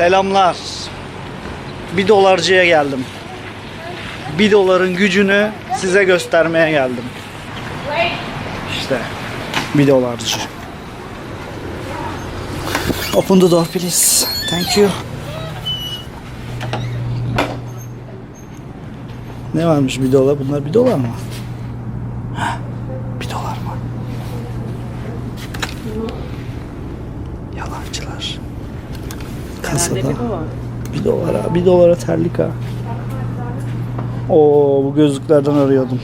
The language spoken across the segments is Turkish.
Selamlar. Bir dolarcıya geldim. Bir doların gücünü size göstermeye geldim. İşte bir dolarcı. Open the door please. Thank you. Ne varmış bir dolar? Bunlar bir dolar mı? Heh, bir dolar mı? Yalancılar. Kasada. Bir dolara, bir dolara terlik ha. Oo bu gözlüklerden arıyordum.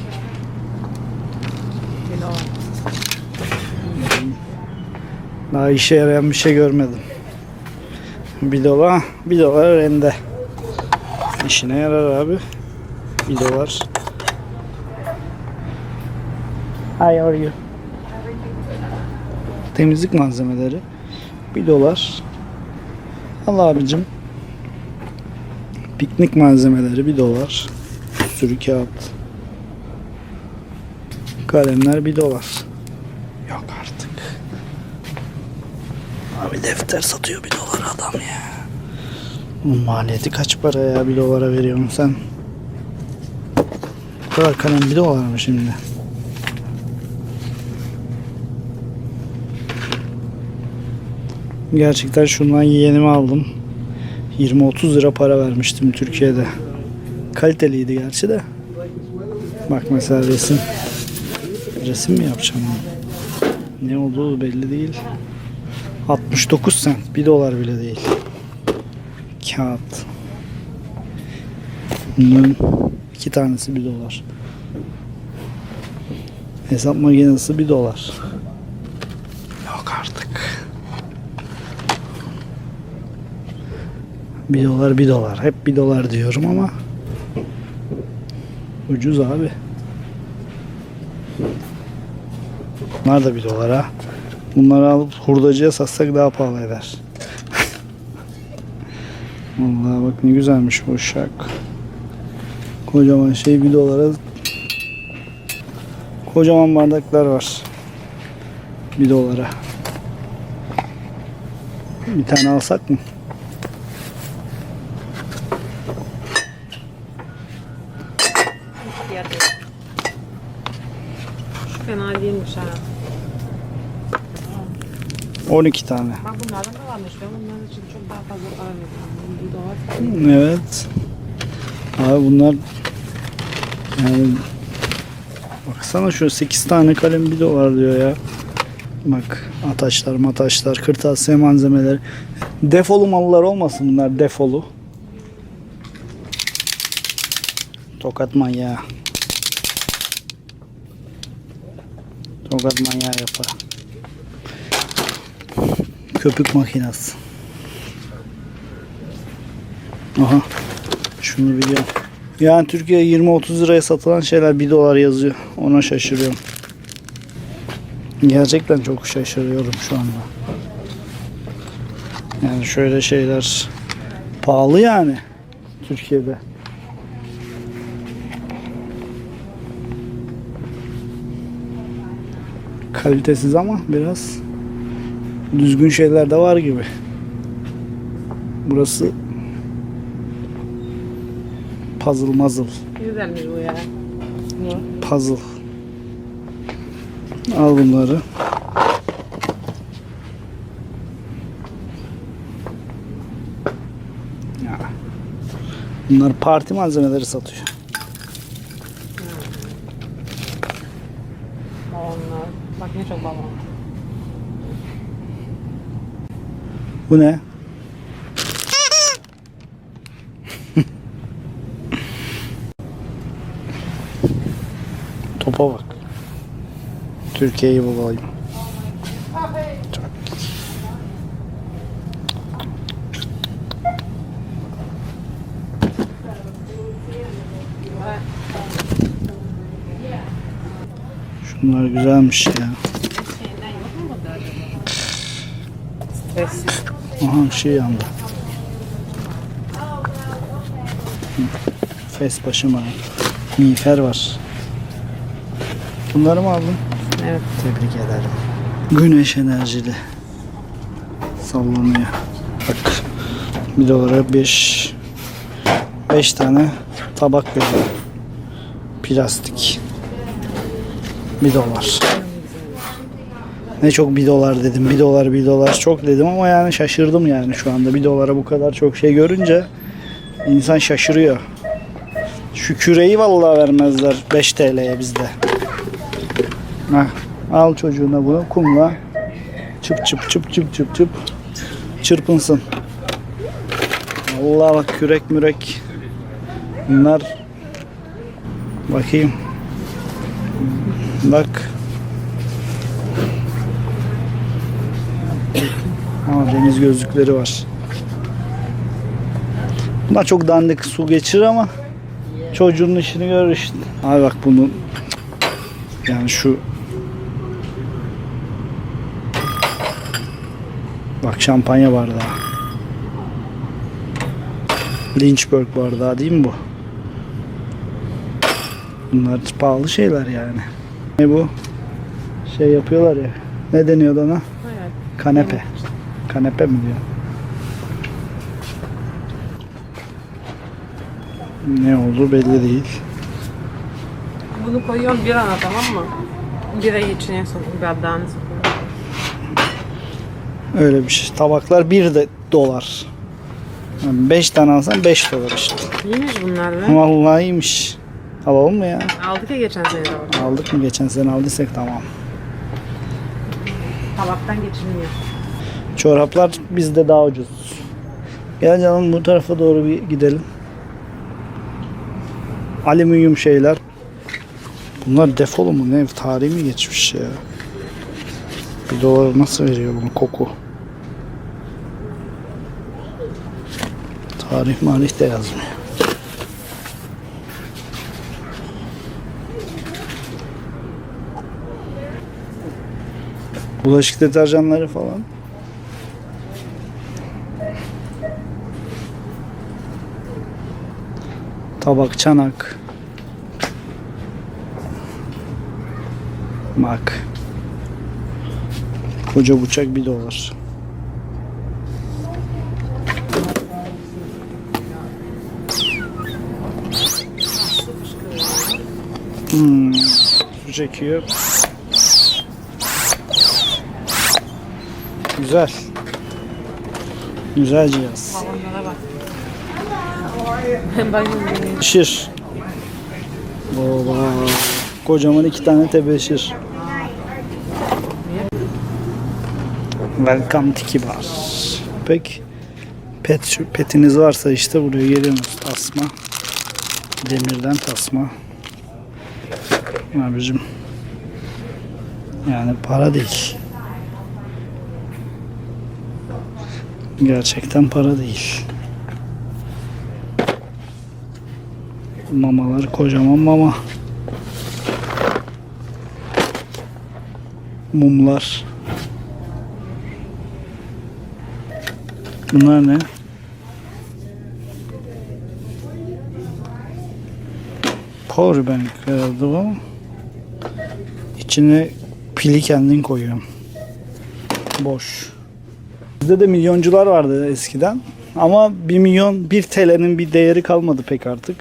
Daha işe yarayan bir şey görmedim. Bir dolar, bir dolar rende. İşine yarar abi. Bir dolar. Hi, are you? Temizlik malzemeleri. Bir dolar. Al abicim. Piknik malzemeleri bir dolar. Sürü kağıt. Kalemler bir dolar. Yok artık. Abi defter satıyor bir dolar adam ya. Bunun maliyeti kaç para ya bir dolara veriyorsun sen? Bu kadar kalem bir dolar mı şimdi? Gerçekten şundan yeğenimi aldım. 20-30 lira para vermiştim Türkiye'de. Kaliteliydi gerçi de. Bak mesela resim. Resim mi yapacağım? Ne olduğu belli değil. 69 sent. 1 dolar bile değil. Kağıt. Bunların iki tanesi 1 dolar. Hesap makinesi 1 dolar. Yok artık. 1 dolar 1 dolar. Hep 1 dolar diyorum ama ucuz abi. Bunlar da 1 dolara. Bunları alıp hurdacıya satsak daha pahalı eder. Vallahi bak ne güzelmiş bu uşak. Kocaman şey 1 dolara kocaman bardaklar var. 1 dolara. Bir tane alsak mı? Fiyatı. Şu fena değilmiş ha. 12 tane. Bak bunlardan da varmış. Ben bunların için çok daha fazla para veriyorum. Bir dolar. Evet. Abi bunlar yani baksana şu 8 tane kalem 1 dolar diyor ya. Bak ataçlar mataçlar kırtasiye malzemeleri. Defolu mallar olmasın bunlar defolu. Tokat manyağı. Tokat manyağı yapar. Köpük makinesi. Aha. Şunu biliyorum. Yani Türkiye 20-30 liraya satılan şeyler 1 dolar yazıyor. Ona şaşırıyorum. Gerçekten çok şaşırıyorum şu anda. Yani şöyle şeyler pahalı yani Türkiye'de. Kalitesiz ama biraz düzgün şeyler de var gibi. Burası puzzle muzzle. Güzelmiş bu ya. Bu. Puzzle. Al bunları. Ya. Bunlar parti malzemeleri satıyor. Balonlar. Bak ne çok balon. Bu ne? Topa bak. Türkiye'yi bulayım. Şunlar güzelmiş ya. Aha bir şey yandı. Fes başıma. Miğfer var. Bunları mı aldın? Evet. Tebrik ederim. Güneş enerjili. Sallanıyor. Bak 1 dolara 5 5 tane tabak veriyor. Plastik. 1 dolar. Ne çok 1 dolar dedim. 1 dolar 1 dolar çok dedim ama yani şaşırdım yani şu anda 1 dolara bu kadar çok şey görünce insan şaşırıyor. Şu küreyi vallahi vermezler 5 TL'ye bizde. Heh, al çocuğuna bunu kumla çıp çıp çıp çıp çıp çıp çırpınsın. Allah bak kürek mürek bunlar bakayım bak Aa, deniz gözlükleri var. Bunlar çok dandik su geçirir ama çocuğun işini görür işte. Abi bak bunu yani şu Bak şampanya bardağı. Lynchburg bardağı değil mi bu? Bunlar pahalı şeyler yani. Ne bu? Şey yapıyorlar ya. Ne deniyordu ona? Evet. Kanepe. Kanepe mi diyor? Ne oldu belli değil. Bunu koyuyorum bir ana tamam mı? Birayı içine sokuyorum. Bardağını sokuyorum. Öyle bir şey. Tabaklar 1 de dolar. 5 tane alsan 5 dolar işte. İyiymiş bunlar be. Vallahi iyiymiş. Alalım mı ya? Aldık ya geçen sene de orada. Aldık mı? Geçen sene aldıysak tamam. Tabaktan geçilmiyor. Çoraplar bizde daha ucuz. Gel canım bu tarafa doğru bir gidelim. Alüminyum şeyler. Bunlar defolu mu ne? Tarihi mi geçmiş ya? Bir dolar nasıl veriyor bunu koku? Tarih marih de yazmıyor. Bulaşık deterjanları falan. Tabak, çanak. Bak. Koca bıçak bir dolar. Hmm. Su çekiyor. Güzel. Güzel cihaz. Tebeşir. Baba. Kocaman iki tane tebeşir. Welcome Tiki Bar. Pek pet, petiniz varsa işte buraya geliyorsunuz. Tasma. Demirden tasma. Abicim. Yani para değil. Gerçekten para değil. Mamalar kocaman mama. Mumlar. Bunlar ne? Powerbank herhalde bu. İçine pili kendin koyuyorum. Boş. Bizde de milyoncular vardı eskiden. Ama 1 milyon 1 TL'nin bir değeri kalmadı pek artık.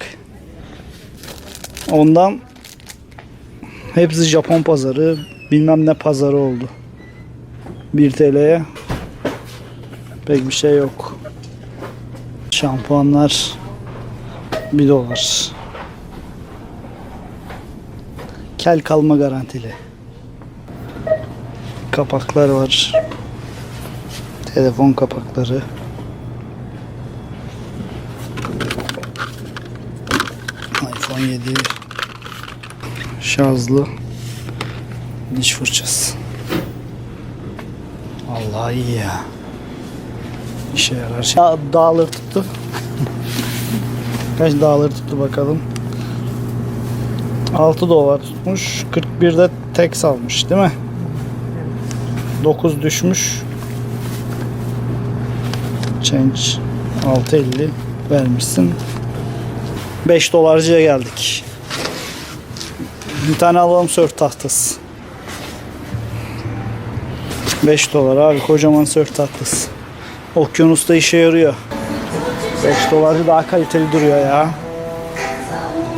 Ondan hepsi Japon pazarı bilmem ne pazarı oldu. 1 TL'ye pek bir şey yok. Şampuanlar 1 dolar. Kel kalma garantili. Kapaklar var. Telefon kapakları. iPhone 7 şarjlı diş fırçası. Allah iyi ya. İşe yarar. Şey. Aa, Dağılır tuttu. Kaç dağılır tuttu bakalım. 6 dolar tutmuş. 41'de tek salmış değil mi? 9 düşmüş. Change 6.50 vermişsin. 5 dolarcıya geldik. Bir tane alalım sörf tahtası. 5 dolar abi kocaman sörf tahtası. Okyanusta işe yarıyor. 5 dolarcı daha kaliteli duruyor ya.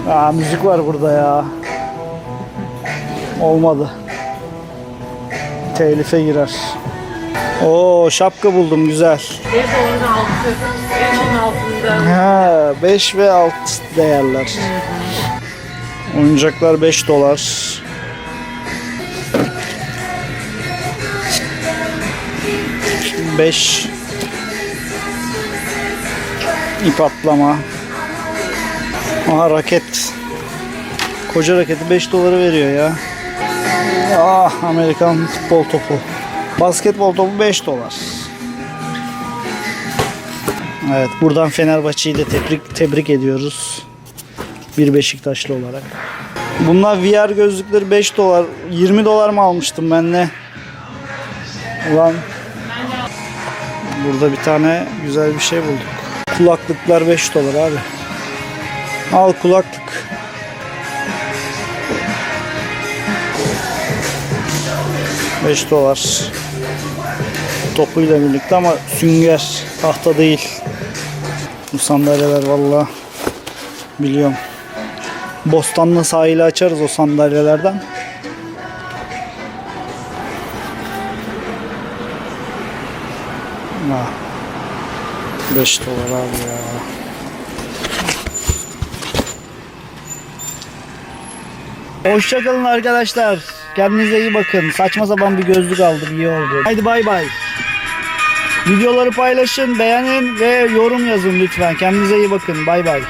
Aa, müzik var burada ya. Olmadı. Telife girer. Oo şapka buldum güzel. 5 doların altı. En onun altında. Ha 5 ve alt değerler. Oyuncaklar 5 dolar. Beş ip atlama. Aha raket. Koca raketi 5 dolara veriyor ya. Ah Amerikan futbol topu. Basketbol topu 5 dolar. Evet buradan Fenerbahçe'yi de tebrik, tebrik ediyoruz. Bir Beşiktaşlı olarak. Bunlar VR gözlükleri 5 dolar. 20 dolar mı almıştım ben ne? Ulan burada bir tane güzel bir şey bulduk. Kulaklıklar 5 dolar abi. Al kulaklık. Beş dolar. Topuyla birlikte ama sünger. Tahta değil. Bu sandalyeler valla biliyorum. Bostanlı sahili açarız o sandalyelerden. Ha. 5 dolar abi ya. Hoşçakalın arkadaşlar. Kendinize iyi bakın. Saçma sapan bir gözlük aldım. iyi oldu. Haydi bay bay. Videoları paylaşın, beğenin ve yorum yazın lütfen. Kendinize iyi bakın. Bay bay.